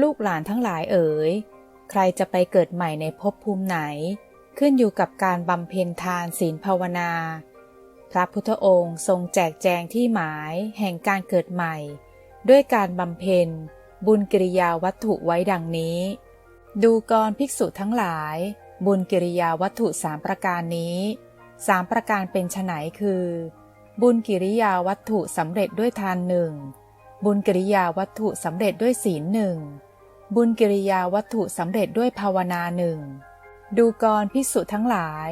ลูกหลานทั้งหลายเอ๋ย ใครจะไปเกิดใหม่ในภพภูมิไหน ขึ้นอยู่กับการบำเพ็ญทานศีลภาวนา พระพุทธองค์ทรงแจกแจงที่หมายแห่งการเกิดใหม่ ด้วยการบำเพ็ญ บุญกิริยาวัตถุไว้ดังนี้ ดูกรภิกษุทั้งหลาย บุญกิริยาวัตถุสามประการนี้สามประการเป็นไนคือ บุญกิริยาวัตถุสำเร็จด้วยทานหนึ่งบุญกิริยาวัตถุสำเร็จด้วยศีลหนึ่ง บุญกิริยาวัตถุสำเร็จด้วยภาวนาหนึ่ง ดูกรพิสุทั้งหลาย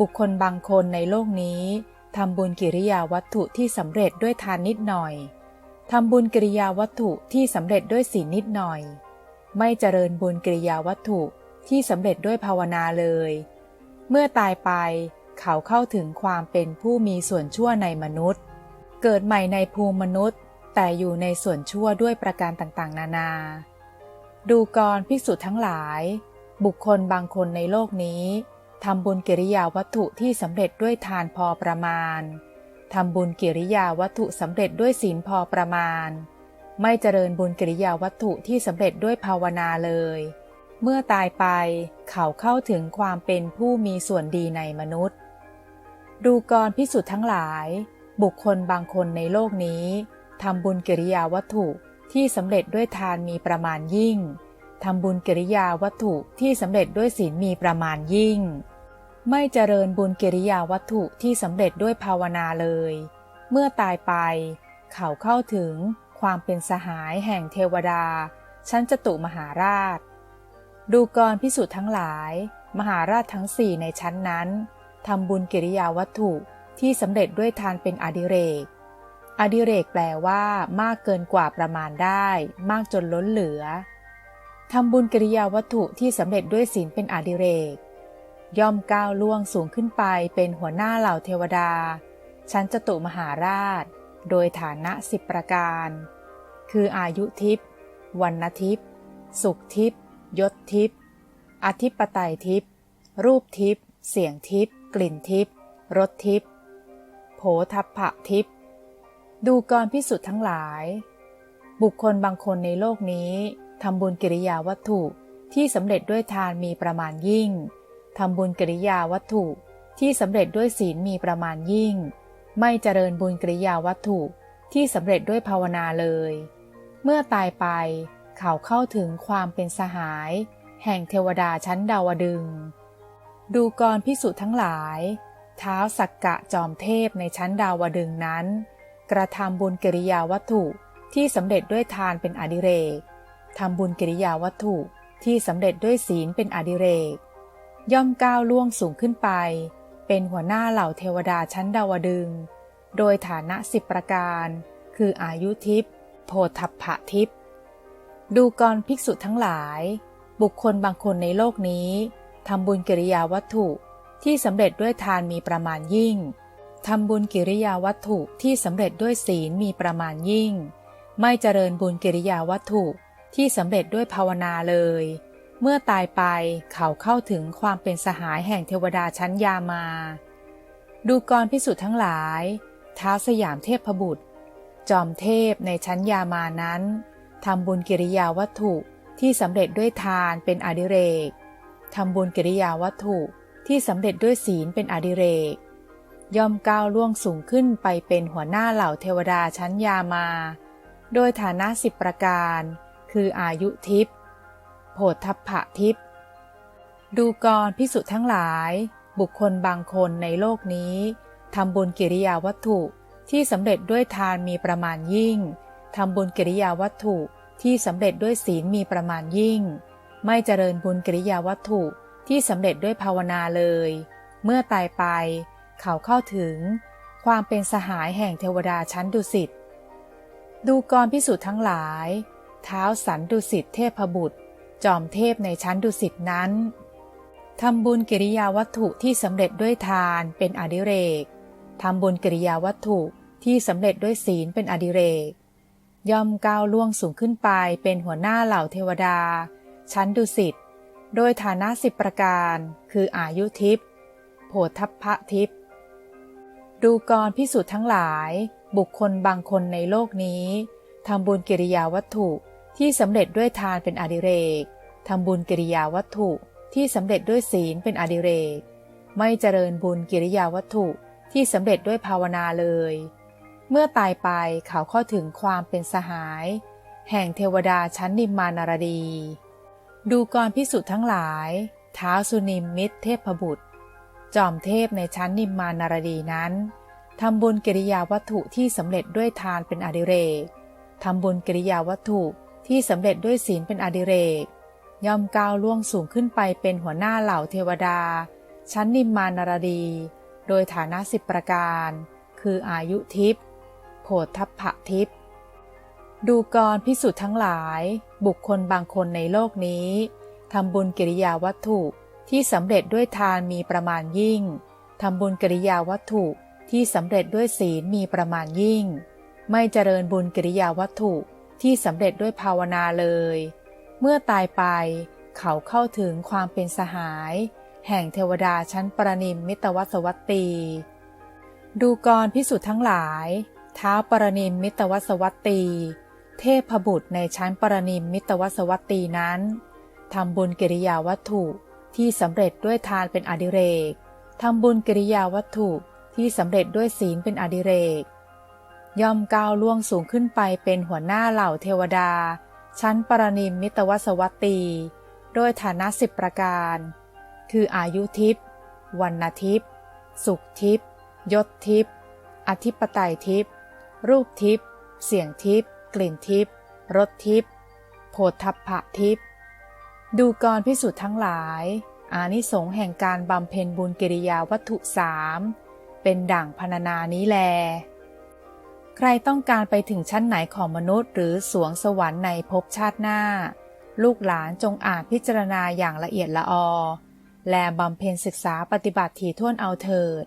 บุคคลบางคนในโลกนี้ทำบุญกิริยาวัตถุที่สำเร็จด้วยทานนิดหน่อยทำบุญกิริยาวัตถุที่สำเร็จด้วยศีลนิดหน่อย ไม่เจริญบุญกิริยาวัตถุที่สำเร็จด้วยภาวนาเลย เมื่อตายไปเขาเข้าถึงความเป็นผู้มีส่วนชั่วในมนุษย์ เกิดใหม่ในภูมิมนุษย์ แต่อยู่ในส่วนชั่วด้วยประการต่างๆ นานา ดูกรภิกษุทั้งหลาย บุคคลบางคนในโลกนี้ทำบุญกิริยาวัตถุที่สำเร็จด้วยทานพอประมาณทำบุญกิริยาวัตถุสำเร็จด้วยศีลพอประมาณ ไม่เจริญบุญกิริยาวัตถุที่สำเร็จด้วยภาวนาเลย เมื่อตายไปเขาเข้าถึงความเป็นผู้มีส่วนดีในมนุษย์ ดูกรพิสุทธ์ทั้งหลาย บุคคลบางคนในโลกนี้ทำบุญกิริยาวัตถุ ที่สำเร็จด้วยทานมีประมาณยิ่งทำบุญกิริยาวัตถุที่สำเร็จด้วยศีลมีประมาณยิ่ง ไม่เจริญบุญกิริยาวัตถุที่สำเร็จด้วยภาวนาเลย เมื่อตายไป เขาเข้าถึงความเป็นสหายแห่งเทวดา ชั้นจตุมหาราช ดูกรพิสุทธ์ทั้งหลาย มหาราชทั้งสี่ในชั้นนั้นทำบุญกิริยาวัตถุที่สำเร็จด้วยทานเป็นอดิเรก อดิเรกแปลว่ามากเกินกว่าประมาณได้ มากจนล้นเหลือทำบุญกิริยาวัตถุที่สำเร็จด้วยศีลเป็นอดิเรก ย่อมก้าวล่วงสูงขึ้นไปเป็นหัวหน้าเหล่าเทวดา ชั้นจตุมหาราช โดยฐานะสิบประการ คืออายุทิพย์วันทิพย์สุขทิพย์ยศทิพย์อธิปไตยทิพย์รูปทิพย์เสียงทิพย์กลิ่นทิพย์รสทิพย์โผทัพพะทิพย์ ดูกรพิสุทธ์ทั้งหลาย บุคคลบางคนในโลกนี้ทำบุญกิริยาวัตถุที่สำเร็จด้วยทานมีประมาณยิ่งทำบุญกิริยาวัตถุที่สำเร็จด้วยศีลมีประมาณยิ่ง ไม่เจริญบุญกิริยาวัตถุที่สำเร็จด้วยภาวนาเลย เมื่อตายไปเขาเข้าถึงความเป็นสหาย แห่งเทวดาชั้นดาวดึง ดูกรพิสุทั้งหลาย เท้าสักกะจอมเทพในชั้นดาวดึงนั้น กระทำบุญกิริยาวัตถุที่สำเร็จด้วยทานเป็นอดิเรกทำบุญกิริยาวัตถุที่สำเร็จด้วยศีลเป็นอดิเรก ย่อมก้าวล่วงสูงขึ้นไป เป็นหัวหน้าเหล่าเทวดาชั้นดาวดึง โดยฐานะสิบประการ คืออายุทิพย์โพธพะทิพย์ดูกรภิกษุทั้งหลาย บุคคลบางคนในโลกนี้ทำบุญกิริยาวัตถุที่สำเร็จด้วยทานมีประมาณยิ่ง ทำบุญกิริยาวัตถุที่สำเร็จด้วยศีลมีประมาณยิ่ง ไม่เจริญบุญกิริยาวัตถุที่สำเร็จด้วยภาวนาเลย เมื่อตายไปเขาเข้าถึงความเป็นสหายแห่งเทวดาชั้นยามา ดูกรพิสุทธ์ทั้งหลาย ท้าสยามเทพบุตร จอมเทพในชั้นยามานั้นทำบุญกิริยาวัตถุที่สำเร็จด้วยทานเป็นอดิเรกทำบุญกิริยาวัตถุที่สำเร็จด้วยศีลเป็นอดิเรก ย่อมก้าวล่วงสูงขึ้นไปเป็นหัวหน้าเหล่าเทวดาชั้นยามา โดยฐานะสิบประการ คืออายุทิพย์โพพะทิพย์ดูกรพิสุทั้งหลาย บุคคลบางคนในโลกนี้ทำบุญกิริยาวัตถุที่สำเร็จด้วยทานมีประมาณยิ่งทำบุญกิริยาวัตถุที่สำเร็จด้วยศีลมีประมาณยิ่ง ไม่เจริญบุญกิริยาวัตถุที่สำเร็จด้วยภาวนาเลย เมื่อตายไป เขาเข้าถึงความเป็นสหายแห่งเทวดาชั้นดุสิต ดูกรพิสุทธ์ทั้งหลาย เท้าสันดุสิตเทพบุตร จอมเทพในชั้นดุสิตนั้นทำบุญกิริยาวัตถุที่สำเร็จด้วยทานเป็นอดิเรกทำบุญกิริยาวัตถุที่สำเร็จด้วยศีลเป็นอดิเรก ย่อมก้าวล่วงสูงขึ้นไปเป็นหัวหน้าเหล่าเทวดา ชั้นดุสิต โดยฐานะสิบประการ คืออายุทิพย์โพธพพะทิพย์ ดูกรพิสูจน์ทั้งหลาย บุคคลบางคนในโลกนี้ทำบุญกิริยาวัตถุที่สำเร็จด้วยทานเป็นอดิเรกทำบุญกิริยาวัตถุที่สำเร็จด้วยศีลเป็นอดิเรก ไม่เจริญบุญกิริยาวัตถุที่สำเร็จด้วยภาวนาเลย เมื่อตายไปเขาเข้าถึงความเป็นสหาย แห่งเทวดาชั้นนิมมานารดี ดูกรพิสุทั้งหลายเท้าวสุนิมมิตรเทพบุตร จอมเทพในชั้นนิมมานารดีนั้นทำบุญกิริยาวัตถุที่สำเร็จด้วยทานเป็นอดิเรกทำบุญกิริยาวัตถุที่สำเร็จด้วยศีลเป็นอดิเรก ย่อมก้าวล่วงสูงขึ้นไปเป็นหัวหน้าเหล่าเทวดา ชั้นนิมมานารดี โดยฐานะสิบประการ คืออายุทิพย์โผฏฐัพพะทิพย์ดูกรพิสุทธ์ทั้งหลาย บุคคลบางคนในโลกนี้ทำบุญกิริยาวัตถุ ที่สำเร็จด้วยทานมีประมาณยิ่งทำบุญกิริยาวัตถุที่สำเร็จด้วยศีลมีประมาณยิ่ง ไม่เจริญบุญกิริยาวัตถุที่สำเร็จด้วยภาวนาเลย เมื่อตายไปเขาเข้าถึงความเป็นสหาย แห่งเทวดาชั้นปรนิมมิตวัสวัตตี ดูกรพิสุทธ์ทั้งหลายเท้าปรนิมมิตวัสวัตตี เทพบุตรในชั้นปรนิมมิตวัสวัตตีนั้นทำบุญกิริยาวัตถุ ที่สำเร็จด้วยทานเป็นอดิเรกทำบุญกิริยาวัตถุที่สำเร็จด้วยศีลเป็นอดิเรก ย่อมก้าวล่วงสูงขึ้นไปเป็นหัวหน้าเหล่าเทวดา ชั้นปรนิมมิตวัสวัตตีโดยฐานะสิบประการ คืออายุทิพย์วันทิพย์สุขทิพย์ยศทิพย์อธิปไตยทิพย์รูปทิพย์เสียงทิพย์กลิ่นทิพย์รสทิพย์โพธพะทิพย์ ดูกรพิสุทธ์ทั้งหลาย อานิสงส์แห่งการบำเพ็ญบุญกิริยาวัตถุสามเป็นด่งพรรณนานี้แล ใครต้องการไปถึงชั้นไหนของมนุษย์ หรือสวงสวรรค์ในภพชาติหน้า ลูกหลานจงอ่านพิจารณาอย่างละเอียดละออ และบำเพ็ญศึกษาปฏิบัติถี่ถ้วนเอาเถิด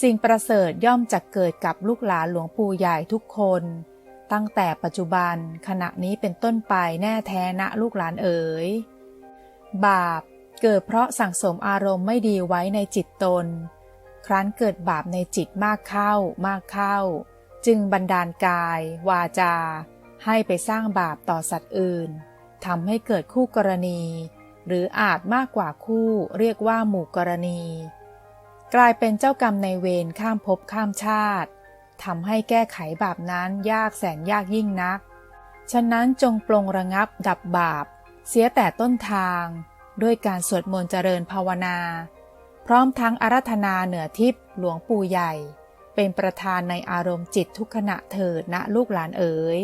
สิ่งประเสริฐย่อมจะเกิดกับลูกหลานหลวงปู่ใหญ่ทุกคน ตั้งแต่ปัจจุบันขณะนี้เป็นต้นไปแน่แท้นะลูกหลานเอ๋ย บาปเกิดเพราะสั่งสมอารมณ์ไม่ดีไว้ในจิตตน ครั้นเกิดบาปในจิตมากเข้ามากเข้า จึงบันดาลกาย วาจา ให้ไปสร้างบาปต่อสัตว์อื่นทำให้เกิดคู่กรณี หรืออาจมากกว่าคู่เรียกว่าหมู่กรณี กลายเป็นเจ้ากรรมในเวรข้ามภพข้ามชาติทำให้แก้ไขบาปนั้นยากแสนยากยิ่งนัก ฉะนั้นจงปลงระงับดับบาป เสียแต่ต้นทางด้วยการสวดมนต์เจริญภาวนา พร้อมทั้งอารัธนาเหนือทิพย์หลวงปู่ใหญ่ เป็นประธานในอารมณ์จิตทุกขณะเถิดนะลูกหลานเอ๋ย